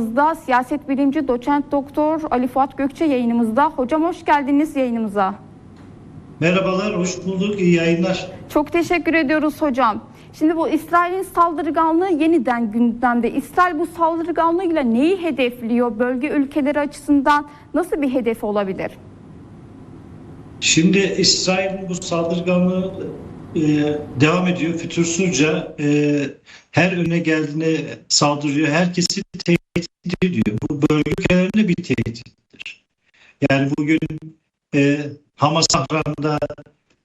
Da siyaset bilimci doçent doktor Ali Fuat Gökçe yayınımızda. Hocam hoş geldiniz yayınımıza. Merhabalar, hoş bulduk. İyi yayınlar. Çok teşekkür ediyoruz hocam. Şimdi bu İsrail'in saldırganlığı yeniden gündemde. İsrail bu saldırganlığıyla neyi hedefliyor? Bölge ülkeleri açısından nasıl bir hedef olabilir? Şimdi İsrail'in bu saldırganlığı e, devam ediyor. Fütursuzca e, her öne geldiğine saldırıyor. Herkesi ediyor. Bu bölge ülkelerine bir tehdittir. Yani bugün e, Hamas Sahran'da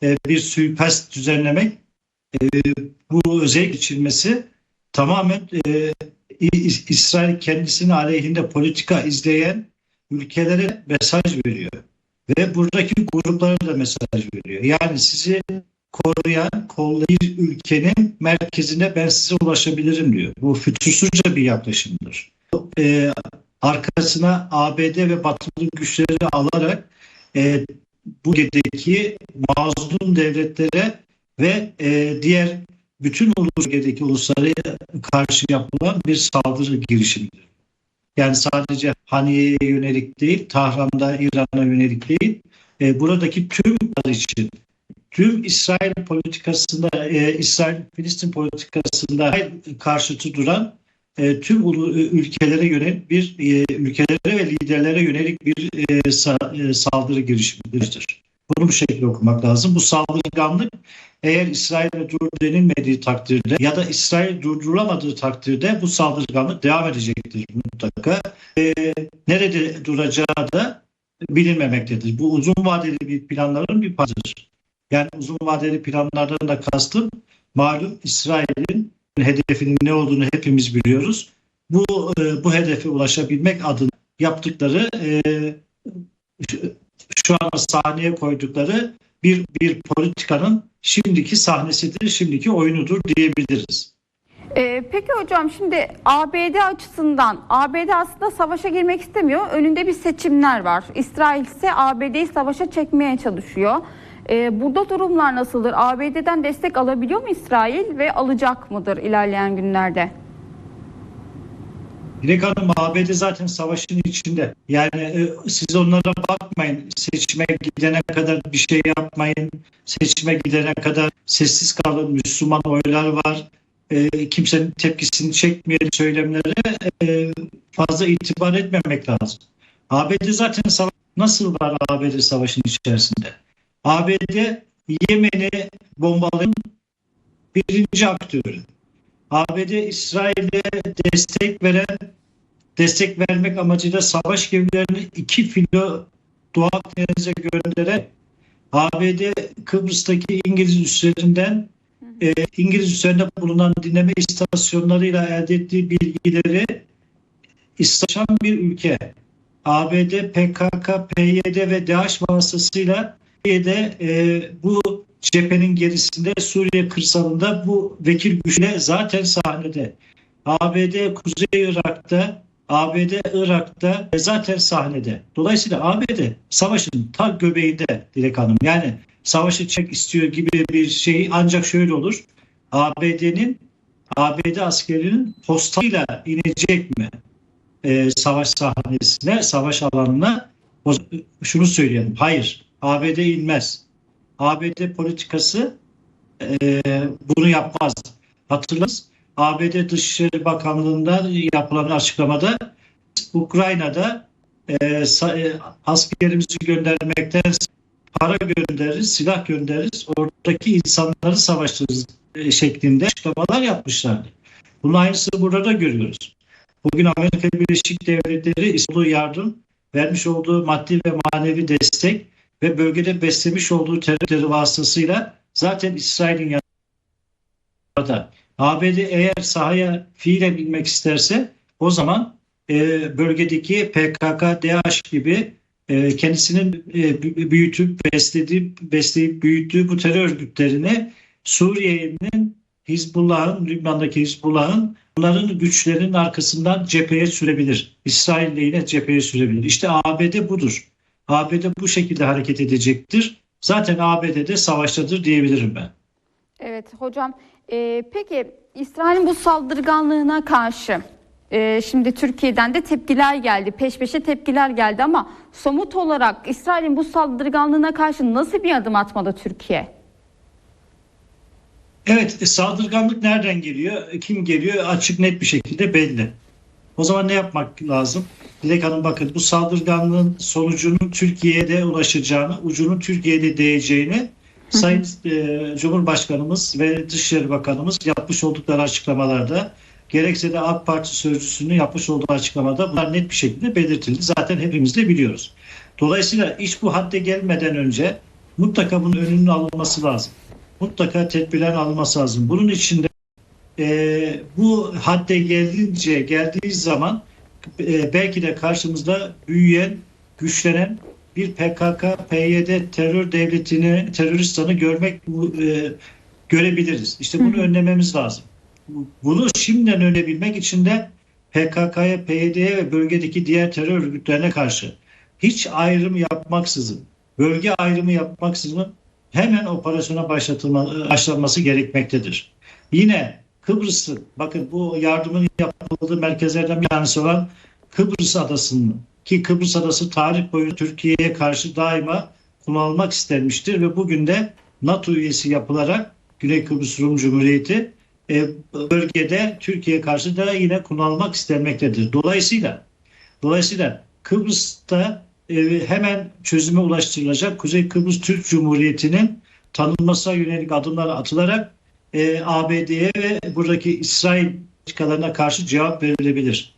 e, bir suikast düzenlemek e, bu özel geçirmesi tamamen e, İsrail kendisinin aleyhinde politika izleyen ülkelere mesaj veriyor. Ve buradaki gruplara da mesaj veriyor. Yani sizi koruyan, kollayan bir ülkenin merkezine ben size ulaşabilirim diyor. Bu fütursuzca bir yaklaşımdır. E, arkasına ABD ve batılı güçleri alarak e, bölgedeki mazlum devletlere ve e, diğer bütün bölgedeki uluslara karşı yapılan bir saldırı girişimidir. Yani sadece Haniye'ye yönelik değil, Tahran'da İran'a yönelik değil, e, buradaki tüm için, tüm İsrail politikasında, e, İsrail-Filistin politikasında karşıtı duran e, tüm ulu- ülkelere yönelik bir e, ülkelere ve liderlere yönelik bir e, sa- e, saldırı girişimidir. Bunu bu şekilde okumak lazım. Bu saldırganlık eğer İsrail'e dur denilmediği takdirde ya da İsrail durdurulamadığı takdirde bu saldırganlık devam edecektir mutlaka. Ee, nerede duracağı da bilinmemektedir. Bu uzun vadeli bir planların bir parçasıdır. Yani uzun vadeli planlardan da kastım malum İsrail'in hedefinin ne olduğunu hepimiz biliyoruz. Bu e, bu hedefe ulaşabilmek adına yaptıkları e, şu- an sahneye koydukları bir bir politikanın şimdiki sahnesidir, şimdiki oyunudur diyebiliriz. Ee, peki hocam şimdi ABD açısından ABD aslında savaşa girmek istemiyor. Önünde bir seçimler var. İsrail ise ABD'yi savaşa çekmeye çalışıyor. Ee, burada durumlar nasıldır? ABD'den destek alabiliyor mu İsrail ve alacak mıdır ilerleyen günlerde? Dilek Hanım ABD zaten savaşın içinde. Yani e, siz onlara bakmayın. Seçime gidene kadar bir şey yapmayın. Seçime gidene kadar sessiz kalın. Müslüman oylar var. E, kimsenin tepkisini çekmeyelim söylemlere e, fazla itibar etmemek lazım. ABD zaten savaş nasıl var ABD savaşın içerisinde? ABD Yemen'i bombalayan birinci aktörü. ABD İsrail'e destek veren destek vermek amacıyla savaş gemilerini iki filo Doğu Akdeniz'e gönderen ABD Kıbrıs'taki İngiliz üslerinden e, İngiliz üslerinde bulunan dinleme istasyonlarıyla elde ettiği bilgileri istaşan bir ülke. ABD, PKK, PYD ve DAEŞ vasıtasıyla Suriye'de e, bu cephenin gerisinde Suriye kırsalında bu vekil güçle zaten sahnede. ABD Kuzey Irak'ta, ABD Irak'ta zaten sahnede. Dolayısıyla ABD savaşın ta göbeğinde Dilek Hanım. Yani savaşı çek istiyor gibi bir şey ancak şöyle olur. ABD'nin ABD askerinin postayla inecek mi e, savaş sahnesine, savaş alanına? O, şunu söyleyelim. Hayır. ABD inmez. ABD politikası e, bunu yapmaz. Hatırlarız. ABD Dışişleri Bakanlığı'nda yapılan açıklamada Ukrayna'da e, e, askerimizi göndermekten para göndeririz, silah göndeririz, oradaki insanları savaştırırız e, şeklinde açıklamalar yapmışlardı. Bunun aynısı burada da görüyoruz. Bugün Amerika Birleşik Devletleri İstanbul'a yardım vermiş olduğu maddi ve manevi destek ve bölgede beslemiş olduğu terörleri vasıtasıyla zaten İsrail'in yanında. ABD eğer sahaya fiilen inmek isterse o zaman e, bölgedeki PKK, DAEŞ gibi e, kendisinin e, büyütüp beslediği, besleyip büyüttüğü bu terör örgütlerini Suriye'nin Hizbullah'ın, Lübnan'daki Hizbullah'ın bunların güçlerinin arkasından cepheye sürebilir. İsrail'le yine cepheye sürebilir. İşte ABD budur. ABD bu şekilde hareket edecektir. Zaten ABD'de savaştadır diyebilirim ben. Evet hocam. Ee, peki İsrail'in bu saldırganlığına karşı Ee, şimdi Türkiye'den de tepkiler geldi. Peş peşe tepkiler geldi ama somut olarak İsrail'in bu saldırganlığına karşı nasıl bir adım atmalı Türkiye? Evet, e, saldırganlık nereden geliyor? Kim geliyor? Açık net bir şekilde belli. O zaman ne yapmak lazım? Dilek Hanım bakın bu saldırganlığın sonucunun Türkiye'de ulaşacağını, ucunun Türkiye'de değeceğini Sayın e, Cumhurbaşkanımız ve Dışişleri Bakanımız yapmış oldukları açıklamalarda gerekse de AK Parti sözcüsünün yapmış olduğu açıklamada bunlar net bir şekilde belirtildi. Zaten hepimiz de biliyoruz. Dolayısıyla iş bu hadde gelmeden önce mutlaka bunun önünün alınması lazım. Mutlaka tedbirler alınması lazım. Bunun için de e, bu hadde gelince geldiği zaman e, belki de karşımızda büyüyen, güçlenen bir PKK, PYD terör devletini, teröristanı görmek e, görebiliriz. İşte bunu Hı önlememiz lazım. Bunu şimdiden önebilmek için de PKK'ya, PYD'ye ve bölgedeki diğer terör örgütlerine karşı hiç ayrım yapmaksızın, bölge ayrımı yapmaksızın hemen operasyona başlatılma, başlanması gerekmektedir. Yine Kıbrıs'ın, bakın bu yardımın yapıldığı merkezlerden bir tanesi olan Kıbrıs Adası'nın ki Kıbrıs Adası tarih boyu Türkiye'ye karşı daima kullanılmak istenmiştir ve bugün de NATO üyesi yapılarak Güney Kıbrıs Rum Cumhuriyeti e, bölgede Türkiye karşı da yine kullanılmak istenmektedir. Dolayısıyla dolayısıyla Kıbrıs'ta e, hemen çözüme ulaştırılacak Kuzey Kıbrıs Türk Cumhuriyeti'nin tanınmasına yönelik adımlar atılarak e, ABD'ye ve buradaki İsrail çıkalarına karşı cevap verilebilir.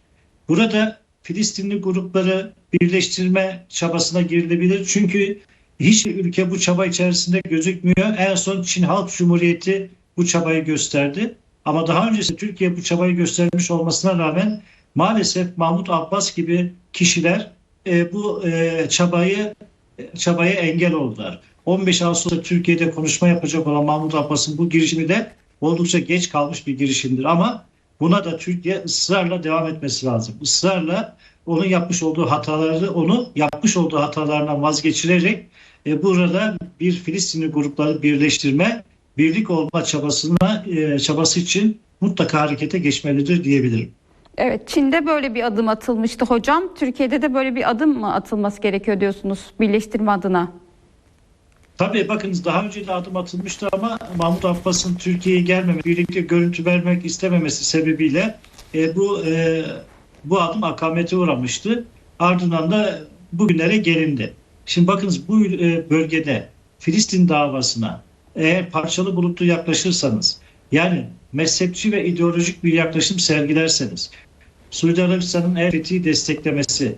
Burada Filistinli grupları birleştirme çabasına girilebilir. Çünkü hiç ülke bu çaba içerisinde gözükmüyor. En son Çin Halk Cumhuriyeti bu çabayı gösterdi. Ama daha öncesinde Türkiye bu çabayı göstermiş olmasına rağmen maalesef Mahmut Abbas gibi kişiler e, bu e, çabayı çabaya engel oldular. 15 Ağustos'ta Türkiye'de konuşma yapacak olan Mahmut Abbas'ın bu girişimi de oldukça geç kalmış bir girişimdir ama buna da Türkiye ısrarla devam etmesi lazım. Israrla onun yapmış olduğu hataları, onu yapmış olduğu hatalarından vazgeçirerek e, burada bir Filistinli grupları birleştirme, birlik olma çabasına e, çabası için mutlaka harekete geçmelidir diyebilirim. Evet, Çin'de böyle bir adım atılmıştı hocam. Türkiye'de de böyle bir adım mı atılması gerekiyor diyorsunuz birleştirme adına? Tabii bakınız daha önce de adım atılmıştı ama Mahmut Abbas'ın Türkiye'ye gelmemesi, birlikte görüntü vermek istememesi sebebiyle e, bu e, bu adım akamete uğramıştı. Ardından da bugünlere gelindi. Şimdi bakınız bu e, bölgede Filistin davasına eğer parçalı bulutlu yaklaşırsanız yani mezhepçi ve ideolojik bir yaklaşım sergilerseniz Suudi Arabistan'ın Fethi'yi desteklemesi,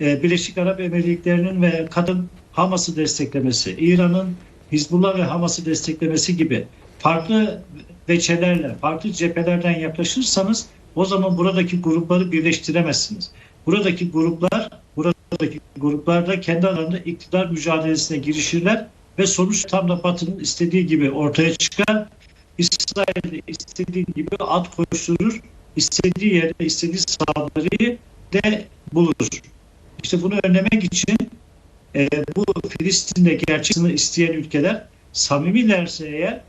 e, Birleşik Arap Emirlikleri'nin ve kadın Hamas'ı desteklemesi, İran'ın Hizbullah ve Hamas'ı desteklemesi gibi farklı veçelerle, farklı cephelerden yaklaşırsanız o zaman buradaki grupları birleştiremezsiniz. Buradaki gruplar, buradaki gruplar da kendi aralarında iktidar mücadelesine girişirler ve sonuç tam da Batı'nın istediği gibi ortaya çıkar. İsrail istediği gibi at koşturur, istediği yerde istediği saldırıyı de bulur. İşte bunu önlemek için e, bu Filistin'de gerçek isteyen ülkeler samimilerse eğer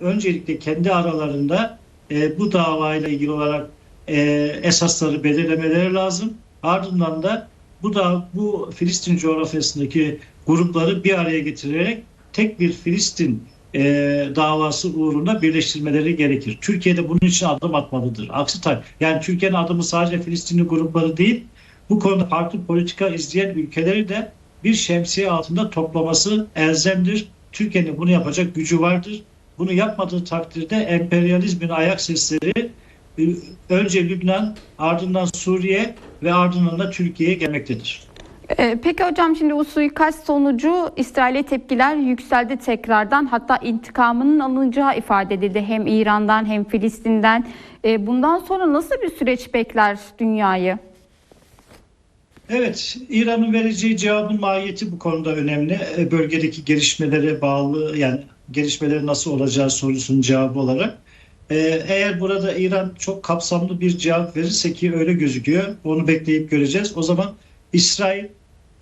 öncelikle kendi aralarında e, bu davayla ilgili olarak e, esasları belirlemeleri lazım. Ardından da bu da bu Filistin coğrafyasındaki grupları bir araya getirerek tek bir Filistin e, davası uğruna birleştirmeleri gerekir. Türkiye'de bunun için adım atmalıdır. Aksi takdirde yani Türkiye'nin adımı sadece Filistinli grupları değil, bu konuda farklı politika izleyen ülkeleri de bir şemsiye altında toplaması elzemdir. Türkiye'nin bunu yapacak gücü vardır. Bunu yapmadığı takdirde emperyalizmin ayak sesleri e, önce Lübnan, ardından Suriye ve ardından da Türkiye'ye gelmektedir. Ee, peki hocam şimdi bu suikast sonucu İsrail'e tepkiler yükseldi tekrardan. Hatta intikamının alınacağı ifade edildi hem İran'dan hem Filistin'den. Ee, bundan sonra nasıl bir süreç bekler dünyayı? Evet, İran'ın vereceği cevabın mahiyeti bu konuda önemli. E, Bölgedeki gelişmelere bağlı, yani gelişmelerin nasıl olacağı sorusunun cevabı olarak. E, Eğer burada İran çok kapsamlı bir cevap verirse ki öyle gözüküyor, onu bekleyip göreceğiz. O zaman İsrail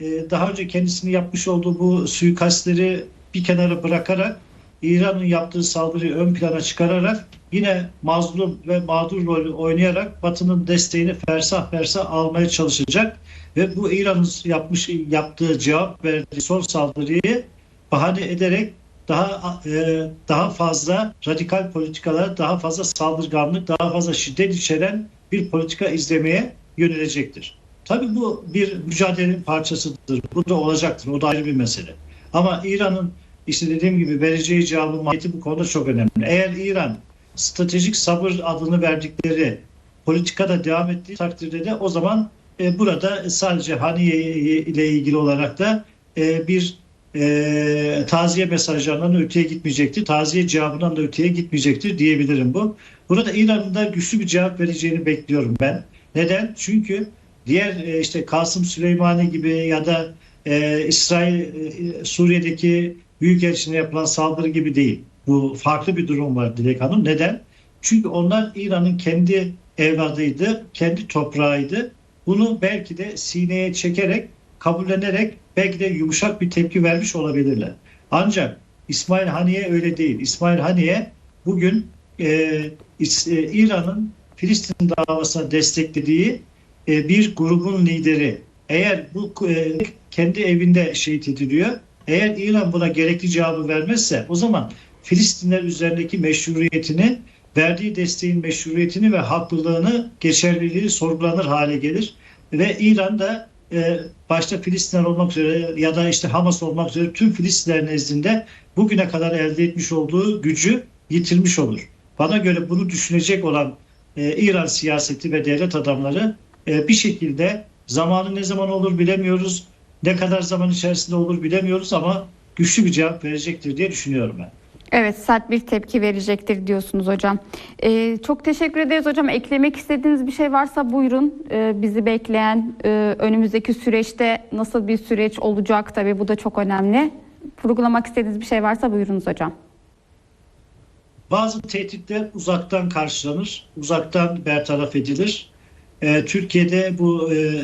e, daha önce kendisini yapmış olduğu bu suikastleri bir kenara bırakarak İran'ın yaptığı saldırıyı ön plana çıkararak yine mazlum ve mağdur rolü oynayarak Batı'nın desteğini fersah fersah almaya çalışacak ve bu İran'ın yapmış yaptığı cevap verdiği son saldırıyı bahane ederek daha e, daha fazla radikal politikalar, daha fazla saldırganlık, daha fazla şiddet içeren bir politika izlemeye yönelecektir. Tabii bu bir mücadelenin parçasıdır. Bu da olacaktır. O da ayrı bir mesele. Ama İran'ın işte dediğim gibi vereceği cevabın mahiyeti bu konuda çok önemli. Eğer İran stratejik sabır adını verdikleri politikada devam ettiği takdirde de o zaman e, burada sadece Haniye ile ilgili olarak da e, bir e, taziye mesajlarından öteye gitmeyecektir. Taziye cevabından da öteye gitmeyecektir diyebilirim bu. Burada İran'ın da güçlü bir cevap vereceğini bekliyorum ben. Neden? Çünkü diğer e, işte Kasım Süleymani gibi ya da e, İsrail e, Suriye'deki Büyükelçine yapılan saldırı gibi değil. Bu farklı bir durum var Dilek Hanım. Neden? Çünkü onlar İran'ın kendi evladıydı, kendi toprağıydı. Bunu belki de sineye çekerek, kabullenerek belki de yumuşak bir tepki vermiş olabilirler. Ancak İsmail Haniye öyle değil. İsmail Haniye bugün e, e, İran'ın Filistin davasına desteklediği e, bir grubun lideri. Eğer bu e, kendi evinde şehit ediliyor, eğer İran buna gerekli cevabı vermezse o zaman Filistinler üzerindeki meşruiyetini, verdiği desteğin meşruiyetini ve haklılığını, geçerliliği sorgulanır hale gelir. Ve İran da e, başta Filistinler olmak üzere ya da işte Hamas olmak üzere tüm Filistinler nezdinde bugüne kadar elde etmiş olduğu gücü yitirmiş olur. Bana göre bunu düşünecek olan e, İran siyaseti ve devlet adamları e, bir şekilde zamanı ne zaman olur bilemiyoruz. Ne kadar zaman içerisinde olur bilemiyoruz ama güçlü bir cevap verecektir diye düşünüyorum ben. Evet sert bir tepki verecektir diyorsunuz hocam. Ee, çok teşekkür ederiz hocam. Eklemek istediğiniz bir şey varsa buyurun. Ee, bizi bekleyen e, önümüzdeki süreçte nasıl bir süreç olacak tabii bu da çok önemli. Vurgulamak istediğiniz bir şey varsa buyurunuz hocam. Bazı tehditler uzaktan karşılanır, uzaktan bertaraf edilir. Ee, Türkiye'de bu e,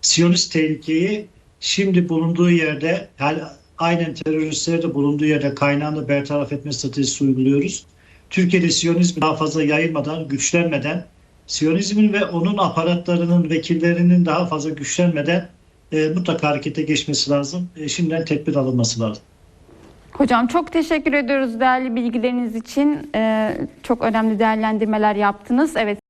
Siyonist tehlikeyi şimdi bulunduğu yerde, yani aynen teröristleri de bulunduğu yerde kaynağını bertaraf etme stratejisi uyguluyoruz. Türkiye'de Siyonizm daha fazla yayılmadan, güçlenmeden, Siyonizmin ve onun aparatlarının, vekillerinin daha fazla güçlenmeden e, mutlaka harekete geçmesi lazım. E, şimdiden tedbir alınması lazım. Hocam çok teşekkür ediyoruz değerli bilgileriniz için. Ee, çok önemli değerlendirmeler yaptınız. Evet